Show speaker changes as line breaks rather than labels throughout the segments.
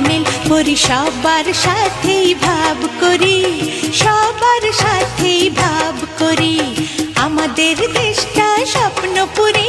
লাল করি সবার সাথেই ভাব করি সবার সাথেই ভাব করি। আমাদের দেশটা স্বপ্নপুরী।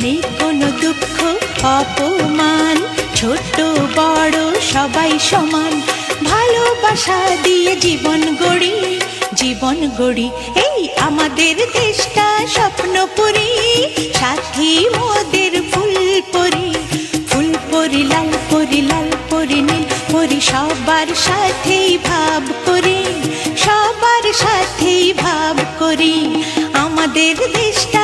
নেই কোনো দুঃখ, অপমান। ছোট, বড়, সবাই সমান। ভালোবাসা দিয়ে জীবন গড়ি জীবন গড়ি। এই আমাদের দেশটা স্বপ্নপুরী। সাথী মোদের ফুল পরি। ফুল পরি, লাল পরি লাল পরি, নীল পরি, সবার সাথেই ভাব করি। সবার সাথেই ভাব করি। আমাদের দেশটা